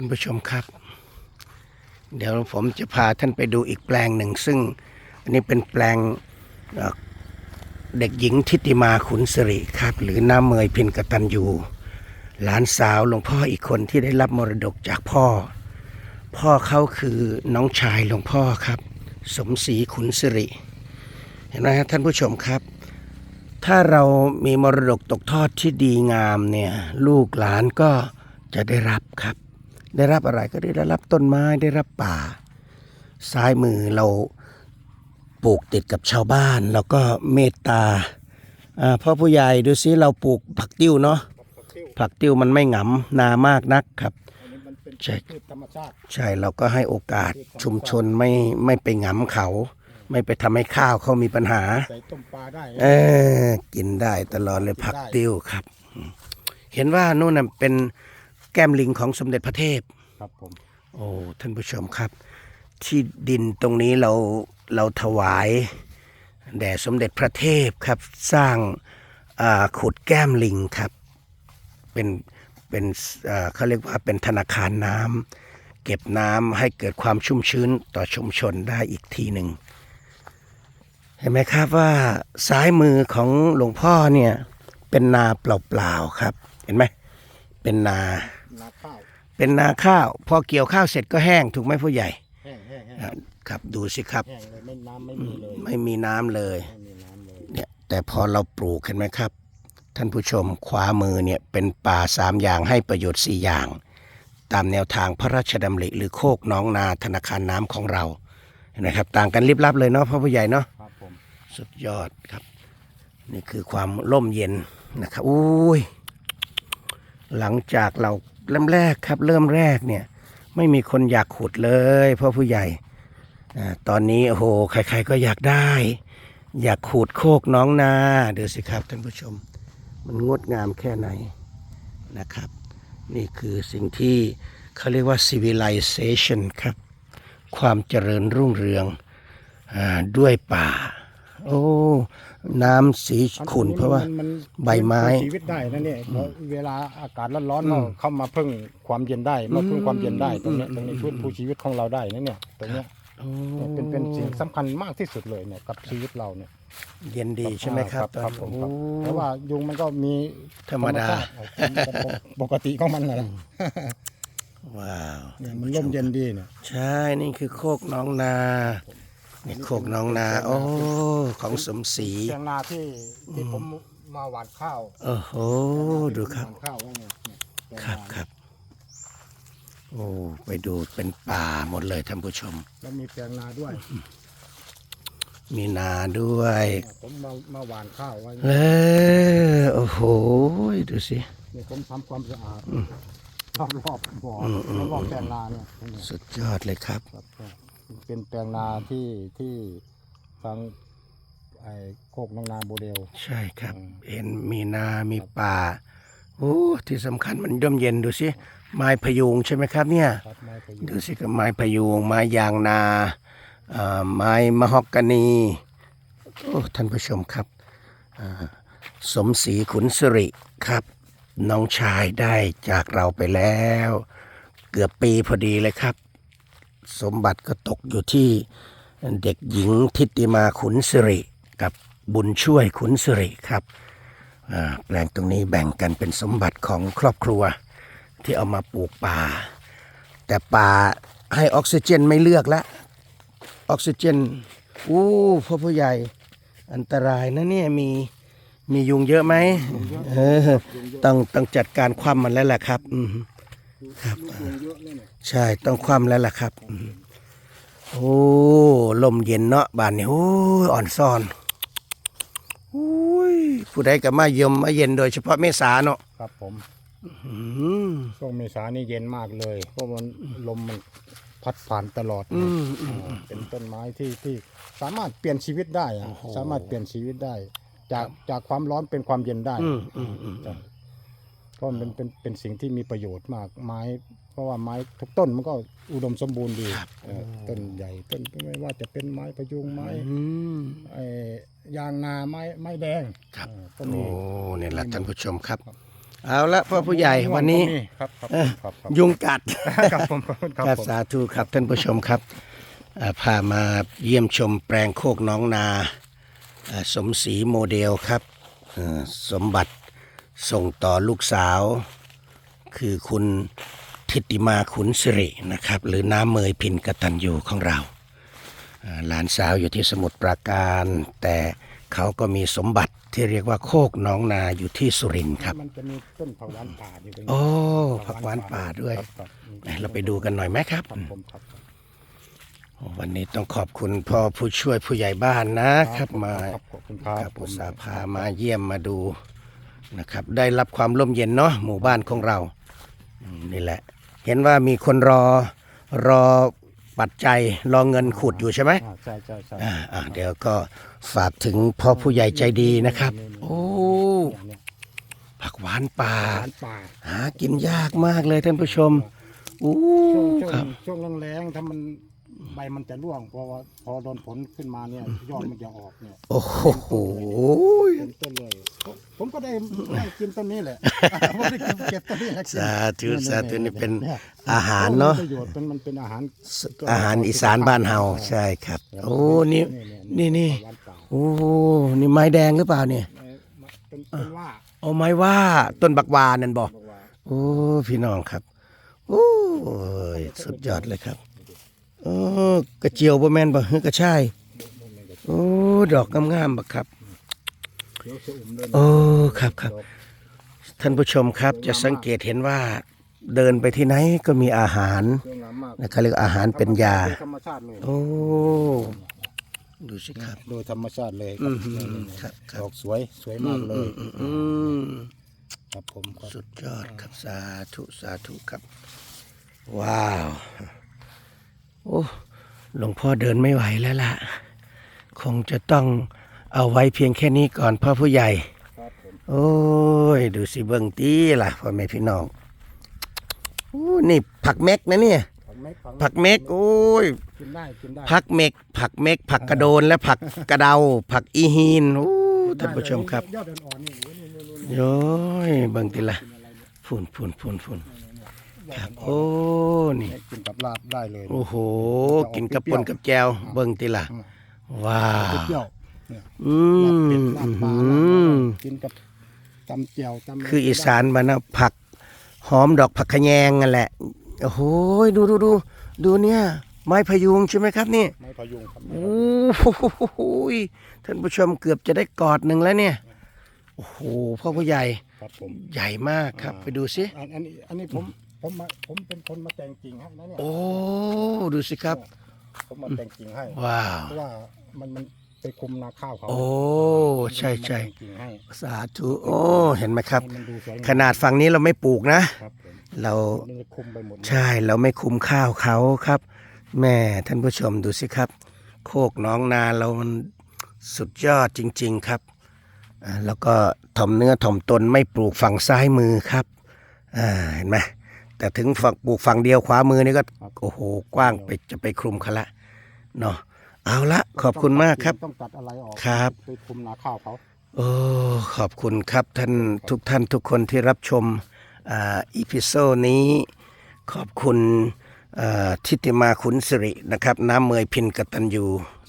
ท่านผู้ชมครับ เดี๋ยวผมจะพาท่านไปดูอีกแปลงหนึ่ง ซึ่งอันนี้เป็นแปลงเด็กหญิงทิติมาขุนสิริครับ หรือน้าเมยพินกตันยูหลานสาวหลวงพ่ออีกคนที่ได้รับมรดกจากพ่อ พ่อเขาคือน้องชายหลวงพ่อครับ สมศรีขุนสิริ เห็นไหมครับท่านผู้ชมครับ ถ้าเรามีมรดกตกทอดที่ดีงามเนี่ย ลูกหลานก็จะได้รับครับ ได้รับอะไรก็ได้รับต้นไม้ได้รับป่า ซ้ายมือเราปลูกติดกับชาวบ้าน แล้วก็เมตตาอ่าพ่อผู้ใหญ่ดูซิเราปลูกผักติ้วเนาะผักติ้วมันไม่หงำนามากนักครับอันนี้มันเป็นใช่พืชธรรมชาติใช่เราก็ให้โอกาสชุมชนไม่ไม่ไปหงำเขา ไม่ไปทำให้ข้าวเขามีปัญหาใส่ต้มปลาได้เออกินได้ตลอดเลยผักติ้วครับอืมเห็นว่านู่นน่ะเป็น แก้มลิงของสมเด็จพระเทพ ครับผม โอ้ ท่านผู้ชมครับ ที่ดินตรงนี้เราเราถวายแด่สมเด็จพระเทพครับ สร้างอ่าขุดแก้มลิงครับ เป็นเป็นเอ่อเขาเรียกว่าเป็นธนาคารน้ำเก็บน้ำให้เกิดความชุ่มชื้นต่อชุมชนได้อีกทีหนึ่ง เห็นไหมครับว่าซ้ายมือของหลวงพ่อเนี่ยเป็นนาเปล่าๆครับ เห็นไหมเป็นนา นาข้าวเป็นนาข้าว พอเกี่ยวข้าวเสร็จก็แห้งถูกไหมผู้ใหญ่แห้งแห้งแห้งอะครับดูสิครับ แห้งเลยไม่น้ำไม่มีเลยไม่มีน้ำเลย ไม่มีน้ำเลยเนี่ยแต่พอเราปลูกเห็นไหมครับ ท่านผู้ชมขวามือเนี่ยเป็นป่าสามอย่างให้ประโยชน์สี่อย่าง ตามแนวทางพระราชดำริหรือโคกหน้องนาธนาคารน้ำของเราเห็นไหมครับ ต่างกันลิบลับเลยเนาะพ่อผู้ใหญ่เนาะครับผมสุดยอดครับ นี่คือความร่มเย็นนะครับอุ้ยหลังจากเรา เริ่มแรกครับ เริ่มแรกเนี่ย ไม่มีคนอยากขุดเลยพ่อผู้ใหญ่ตอนนี้โอ้โหใครๆก็อยากได้ อยากขุดโคกน้องนาดูสิครับท่านผู้ชม มันงดงามแค่ไหนนะครับ นี่คือสิ่งที่เขาเรียกว่า civilization ครับ ความเจริญรุ่งเรืองอด้วยป่า โอ้ น้ำสีขุ่นเพราะว่ามันใบไม้นชีวิตได้นะเนี่ยเพราะเวลาอากาศร้อนๆเราเข้ามาพึ่งความเย็นได้มาพึ่งความเย็นได้ตรงเนี้ยตรงนี้ช่วยผู้ชีวิตของเราได้นะเนี่ยตรงเนี้ยโอ้เนี่ยเป็นเป็นสิ่งสำคัญมากที่สุดเลยเนี่ยกับชีวิตเราเนี่ยเย็นดีใช่ไหมครับครับผมครับโอ้เพราะว่ายุงมันก็มีธรรมดาชติปกติของมันนะว้าว เนี่ยมันร่มเย็นดีเนี่ย ใช่ นี่คือโคกน้องนา นี่โคกน้องนา โอ้ ของสมศรีแปลงนาที่ที่ผมมาหว่านข้าวโอ้โหดูครับหว่านข้าวไว้เนี่ยเนี่ยแปลงครับนาครับ โอ้ไปดูเป็นป่าหมดเลยท่านผู้ชม แล้วมีแปลงนาด้วย มีนาด้วยผมมามาหว่านข้าวไว้เออโอ้โหดูสิ เนี่ยผมทำความสะอาดรอบรอบๆบ่ออืมอืมรอบๆแปลงนาเนี่ยเนี่ย สุดยอดเลยครับ ครับ เป็นแปลงนาที่ที่ทางไอ้โคกน้องนาโมเดล ใช่ครับ เห็นมีนา มีป่า โอ้ ที่สำคัญมันย่มเย็นดูสิ ไม้พยุงใช่ไหมครับเนี่ย ครับไม้พยุงดูสิกับไม้พยุง ไม้ยางนาอ่าไม้มะฮอกกานี โอ้ ท่านผู้ชมครับอ่าสมศรีขุนสิริครับ น้องชายได้จากเราไปแล้ว เกือบปีพอดีเลยครับ สมบัติก็ตกอยู่ที่เด็กหญิงทิติมาขุนสิริ กับบุญช่วยขุนสิริครับแปลงตรงนี้แบ่งกันเป็นสมบัติของครอบครัวที่เอามาปลูกป่า แต่ป่าให้ออกซิเจนไม่เลือกแล้วออกซิเจนอู้พ่อผู้ใหญ่อันตรายนะเนี่ยมีมียุงเยอะไหมเออต้องต้องจัดการคว่ำมันแล้วแหละครับ ครับยุงเยอะเลยเนี่ยใช่ต้องคว่ำแล้วล่ะครับอืมโอ้ลมเย็นเนาะบ้านนี้โอ้ยอ่อนซ่อนโอ้ยผู้ใดก็มาเยี่ยมมาเย็นโดยเฉพาะเมษาเนาะครับผมอืมช่วงเมษานี่เย็นมากเลยเพราะมันลมมันพัดผ่านตลอดอืมอืมอ่าเป็นต้นไม้ที่ที่สามารถเปลี่ยนชีวิตได้อะโอ้โหสามารถเปลี่ยนชีวิตได้ จากจากความร้อนเป็นความเย็นได้อืมอืมอืมจ้ะ เพราะมันเป็นเป็นเป็นสิ่งที่มีประโยชน์มากไม้ เพราะว่าไม้ทุกต้นมันก็อุดมสมบูรณ์ดีเอ่อต้นใหญ่ต้นไม่ว่าจะเป็นไม้พะยุงไม้อืมไอ้ยางนาไม้ไม้แดงครับเอ่อก็โอ้มี เนี่ยแหละท่านผู้ชมครับ เอาละพ่อผู้ใหญ่วันนี้ ครับครับเออครับครับยุงกัด ครับผมครับผมครับสาธุครับท่านผู้ชมครับอ่าพามาเยี่ยมชมแปลงโคกน้องนาอ่าสมศรีโมเดลครับเอ่อสมบัติ ส่งต่อลูกสาว คือคุณทิติมาขุนสิรินะครับ หรือน้ำเมยพินกตัญญูของเราอ่าหลานสาวอยู่ที่สมุทรปราการ แต่เขาก็มีสมบัติที่เรียกว่าโคกน้องนาอยู่ที่สุรินทร์ครับ มันจะมีต้นผักหวานป่าอยู่ตรงนี้โอ้ผักหวานป่าด้วยครับครับไหนเราไปดูกันหน่อยไหมครับครับผมครับ วันนี้ต้องขอบคุณพ่อผู้ช่วยผู้ใหญ่บ้านนะครับ มาครับขอบคุณครับกับอุตสาห์พามาเยี่ยมมาดู นะครับ ได้รับความร่มเย็นเนาะหมู่บ้านของเราอืมนี่แหละ เห็นว่ามีคนรอรอปัจจัยรอเงินขุดอยู่ใช่ไหมอ่าใช่ใช่ใช่อ่าอ่าเดี๋ยวก็ฝากถึงพ่อผู้ใหญ่ใจดีนะครับ โอ้เนี่ยผักหวานป่าหวานป่า หากินยากมากเลยท่านผู้ชมอู้ช่วงช่วครังบช่วงแรงๆถ้ามัน ใบมันจะร่วงเพราะว่าพอโดนฝนขึ้นมาเนี่ยยอดมันจะออกเนี่ยโอ้โหเป็นต้นเลยผมผมก็ได้ได้กินต้นนี้แหละผมได้กินเก็บต้นนี้แหละกินสาธุสาธุนี่เป็นยอาหารเนาะมัประโยชน์มันมันเป็นอาหารอาหารอีสานบ้านเฮาใช่ครับ โอ้นี่นี่นี่หวานป่าโอ้นี่ไม้แดงหรือเปล่าเนี่ยเอ่อเป็นเป็นว่าเอาไม้ว่าต้นบักวานั่นบอกบอกว่าโอ้พี่น้องครับโอ้ยสุดยอดเลยครับ โอ้กระเจียวบ่แม่นบ่ฮึกระชายโอ้ดอกงามๆบักครับเขียวชะอุ่มเลยโอ้ครับครับ ท่านผู้ชมครับจะสังเกตเห็นว่าเดินไปที่ไหนก็มีอาหารสวยงามมากนะเขาเรียกอาหารเป็นยาโดธรรมชาติเลยโอ้ดูสิครับโดยธรรมชาติเลยอืมนี่นี่ครับครัดบอกสวยสวยมากเลยอืมอืมครับผมครับสุดยอดครับสาธุสาธุครับ ว้าว โอ้หลวงพ่อเดินไม่ไหวแล้วล่ะ คงจะต้องเอาไว้เพียงแค่นี้ก่อนพ่อผู้ใหญ่ครับผมโอ้ย ดูสิเบิ่งตีล่ะพ่อแม่พี่น้องโอ้นี่ผักเม็กนะเนี่ยผักเม็กผักเม็ก โอ้ย กินได้กินได้ผักเม็ก ผักเม็ก ผักกระโดนและผักกระเดา ผักอีฮีนโอ้ท่านผู้ชมครับยอดอ่อนๆนี่โอ้ยนี่นี่นี่โย้ยเบิ่งติละฝุ่นฝุ่นฝุ่นฝุ่น ครับโอ้นี่กินกับลาบได้เลยโอ้โห กินกับปนกับแจวเบิ่งติละว้าเปรี้วยวเนี่ยอืลาบเป็ดมลาบปลาอืลาบมกินกับตำเจียวตำะไรคืออีสานบ้านนะผัก หอมดอกผักขะแยงนั่นแหละโอ้โหดูดูดูดูเนี่ยไม้พยุงใช่ไหมครับนี่ไม้พยุงครับโอ้โหท่านผู้ชมเกือบจะได้กอดหนึ่งแล้วเนี่ยโอ้โหพ่อผู้ใหญ่ครับผมใหญ่มากครับ ไปดูสิอันอันนี้อันนี้ผม ผมมาผมเป็นคนมาแต่งกิ่งให้นะเนี่ยโอ้ดูสิครับ ผมมาแต่งกิ่งให้ว้าว เพราะว่ามันมันไปคุมนาข้าวเขาโอ้ใช่ใช่มาแต่งกิ่งให้สาธุโอ้เห็นไหมครับ ให้มันดูสวยงมขนาดฝั่งนี้เราไม่ปลูกนะ ครับผมเรา มันจะคุมไปหมดเลย ใช่เราไม่คุมข้าวเขาครับ แม่ท่านผู้ชมดูสิครับ โคกหน้องนาเรามันสุดยอดจริง ๆครับอ่าแล้วก็ถ่อมเนื้อถ่อมตนไม่ปลูกฝั่งซ้ายมือครับอ่าเห็นไหม แต่ถึงฝั่งปลูกฝั่งเดียวขวามือนี่ก็ โอ้โห กว้างไปจะไปคลุมเขาละเนาะเอาละขอบคุณมากครับ ต้องตัดอะไรออกครับ ไปคุมนาข้าวเขาโอ้ขอบคุณครับท่านทุกท่านทุกคนที่รับชมอ่าอีพิโซดนี้ ขอบคุณอ่าทิติมาขุนสิรินะครับ น้ำเมยพินกตัญญู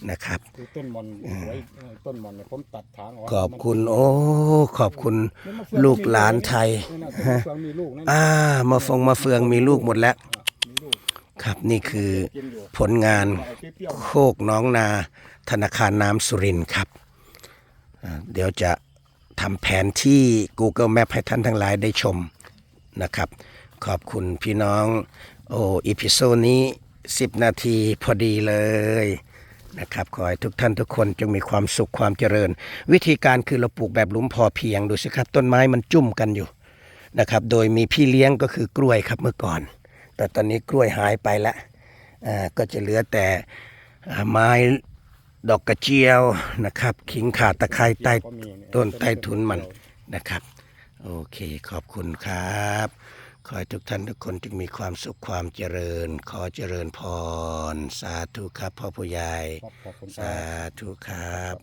นะครับ คือต้นมอนสวยเออต้นมอนเนี่ยผมตัดถางออกขอบคุณโอ้ขอบคุณมันมะเฟืองลูกหลานไทยนี่นะต้นมะเฟืองมีลูกนั่นอ่ามาฟงมาเฟืองมีลูกหมดแล้วมีลูกครับนี่คือกินอยู่ผลงานเอาเปรี้ยวๆโคกน้องนาธนาคารน้ำสุรินทร์ครับอ่าเดี๋ยวจะทำแผนที่ Google Map ให้ท่านทั้งหลายได้ชมนะครับ ขอบคุณพี่น้อง โอ้อีพิโซดนี้ 10 นาทีพอดีเลย นะครับขอให้ทุกท่านทุกคนจงมีความสุขความเจริญ วิธีการคือเราปลูกแบบหลุมพอเพียงดูสิครับ ต้นไม้มันจุ่มกันอยู่นะครับ โดยมีพี่เลี้ยงก็คือกล้วยครับเมื่อก่อน แต่ตอนนี้กล้วยหายไปแล้วก็จะเหลือแต่ไม้ดอกกระเจียวนะครับ ขิงขาตะไคร้ใต้ต้นใต้ทุนมันนะครับ โอเคขอบคุณครับ ขอให้ทุกท่านทุกคนจงมีความสุขความเจริญ ขอเจริญพร สาธุครับพ่อผู้ใหญ่ครับขอบคุณคสารับธุครับ